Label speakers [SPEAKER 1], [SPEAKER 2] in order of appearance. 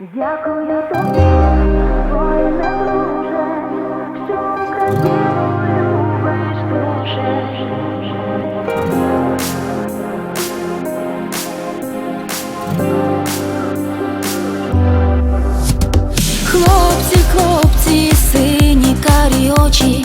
[SPEAKER 1] Дякую тобі, воїне друже, що Україну любиш дуже.
[SPEAKER 2] Хлопці, хлопці, сині карі очі,